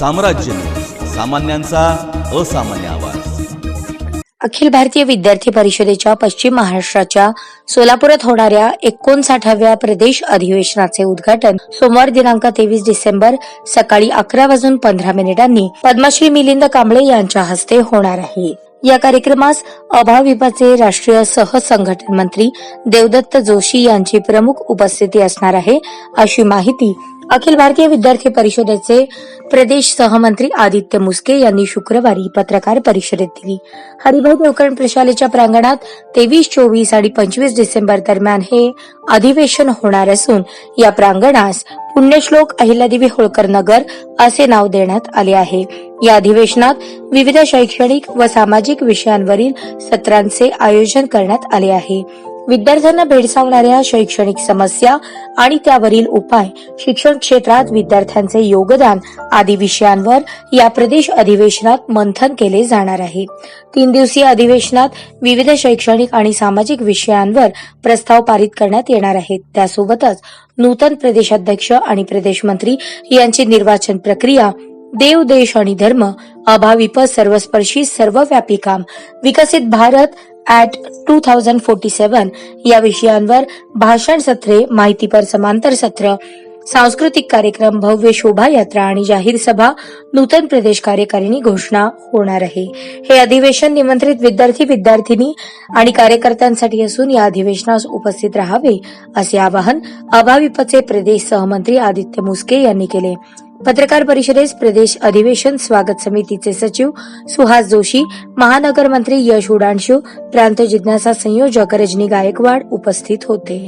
साम्राज्य. सामान्यांचा असामान्य आवाज. अखिल भारतीय विद्यार्थी परिषदेच्या पश्चिम महाराष्ट्राच्या सोलापुरात होणाऱ्या एकोणसाठाव्या प्रदेश अधिवेशनाचे उद्घाटन सोमवार दिनांक तेवीस डिसेंबर सकाळी अकरा वाजून पंधरा मिनिटांनी पद्मश्री मिलिंद कांबळे यांच्या हस्ते होणार आहे. या कार्यक्रमास अभाविपचे राष्ट्रीय सहसंघटन मंत्री देवदत्त जोशी यांची प्रमुख उपस्थिती असणार आहे अशी माहिती अखिल भारतीय विद्यार्थी परिषदेचे प्रदेश सहमंत्री आदित्य मुस्के यांनी शुक्रवारी पत्रकार परिषदेत दिली. हरिभाऊ देवकरण प्रशालेच्या प्रांगणात तेवीस चोवीस आणि पंचवीस डिसेंबर दरम्यान हे अधिवेशन होणार असून या प्रांगणास पुण्यश्लोक अहिल्यादेवी होळकर नगर असे नाव देण्यात आले आहे. या अधिवेशनात विविध शैक्षणिक व सामाजिक विषयांवरील सत्रांचे आयोजन करण्यात आले आहे. विद्यार्थ्यांना भेडसावणाऱ्या शैक्षणिक समस्या आणि त्यावरील उपाय शिक्षण क्षेत्रात विद्यार्थ्यांचे योगदान आदी विषयांवर या प्रदेश अधिवेशनात मंथन केले जाणार आहे. तीन दिवसीय अधिवेशनात विविध शैक्षणिक आणि सामाजिक विषयांवर प्रस्ताव पारित करण्यात येणार आहेत. त्यासोबतच नूतन प्रदेशाध्यक्ष आणि प्रदेशमंत्री यांची निर्वाचन प्रक्रिया देव देश आणि धर्म अभाविप सर्वस्पर्शी सर्वव्यापी काम विकसित Bharat at two thousand forty seven या विषयांवर भाषण सत्रे माहितीपर समांतर सत्र सांस्कृतिक कार्यक्रम भव्य शोभायात्रा आणि जाहीर सभा नूतन प्रदेश कार्यकारिणी घोषणा होणार आहे. हे अधिवेशन निमंत्रित विद्यार्थी विद्यार्थिनी आणि कार्यकर्त्यांसाठी असून या अधिवेशनास उपस्थित राहावे असे आवाहन अभाविपचे प्रदेश सहमंत्री आदित्य मुस्के यांनी केले. पत्रकार परिषदेस प्रदेश अधिवेशन स्वागत समितीचे सचिव सुहास जोशी महानगर मंत्री यश उडाणशू प्रांत जिज्ञासा संयोजक रजनी गायकवाड उपस्थित होते.